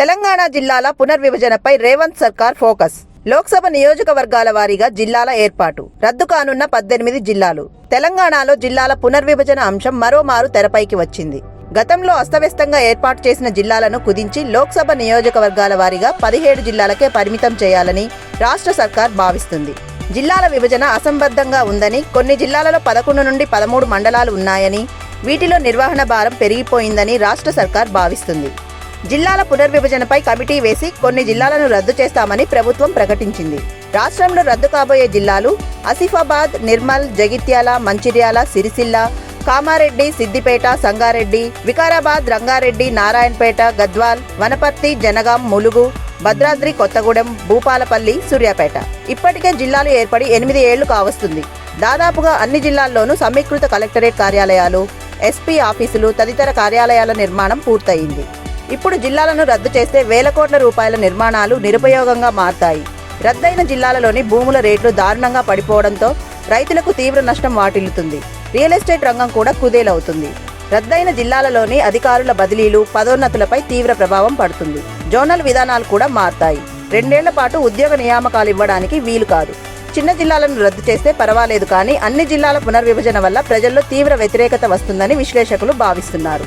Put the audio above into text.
తెలంగాణ జిల్లాల పునర్విభజనపై రేవంత్ సర్కార్ ఫోకస్. లోక్సభ నియోజకవర్గాల వారీగా జిల్లాల ఏర్పాటు. రద్దు కానున్న పద్దెనిమిది జిల్లాలు. తెలంగాణలో జిల్లాల పునర్విభజన అంశం మరోమారు తెరపైకి వచ్చింది. గతంలో అస్తవ్యస్తంగా ఏర్పాటు చేసిన జిల్లాలను కుదించి లోక్సభ నియోజకవర్గాల వారీగా పదిహేడు జిల్లాలకే పరిమితం చేయాలని రాష్ట్ర సర్కార్ భావిస్తుంది. జిల్లాల విభజన అసంబద్ధంగా ఉందని కొన్ని జిల్లాలలో పదకొండు నుండి పదమూడు మండలాలు ఉన్నాయని వీటిలో నిర్వహణ భారం పెరిగిపోయిందని రాష్ట్ర సర్కార్ భావిస్తుంది. జిల్లాల పునర్విభజనపై కమిటీ వేసి కొన్ని జిల్లాలను రద్దు చేస్తామని ప్రభుత్వం ప్రకటించింది. రాష్ట్రంలో రద్దు కాబోయే జిల్లాలు ఆసిఫాబాద్ నిర్మల్ జగిత్యాల మంచిర్యాల సిరిసిల్ల కామారెడ్డి సిద్దిపేట సంగారెడ్డి వికారాబాద్ రంగారెడ్డి నారాయణపేట గద్వాల్ వనపర్తి జనగాం ములుగు భద్రాద్రి కొత్తగూడెం భూపాలపల్లి సూర్యాపేట. ఇప్పటికే జిల్లాలు ఏర్పడి ఎనిమిది ఏళ్ళు కావస్తుంది. దాదాపుగా అన్ని జిల్లాల్లోనూ సమీకృత కలెక్టరేట్ కార్యాలయాలు ఎస్పీ ఆఫీసులు తదితర కార్యాలయాల నిర్మాణం పూర్తయింది. ఇప్పుడు జిల్లాలను రద్దు చేస్తే వేల కోట్ల రూపాయల నిర్మాణాలు నిరుపయోగంగా మారతాయి. రద్దయిన జిల్లాలలోని భూముల రేట్లు దారుణంగా పడిపోవడంతో రైతులకు తీవ్ర నష్టం వాటిల్లుతుంది. రియల్ ఎస్టేట్ రంగం కూడా కుదేలవుతుంది. రద్దయిన జిల్లాలలోని అధికారుల బదిలీలు పదోన్నతులపై తీవ్ర ప్రభావం పడుతుంది. జోనల్ విధానాలు కూడా మారతాయి. రెండేళ్ళ పాటు ఉద్యోగ నియామకాలు ఇవ్వడానికి వీలు కాదు. చిన్న జిల్లాలను రద్దు చేస్తే పర్వాలేదు కానీ అన్ని జిల్లాల పునర్విభజన వల్ల ప్రజల్లో తీవ్ర వ్యతిరేకత వస్తుందని విశ్లేషకులు భావిస్తున్నారు.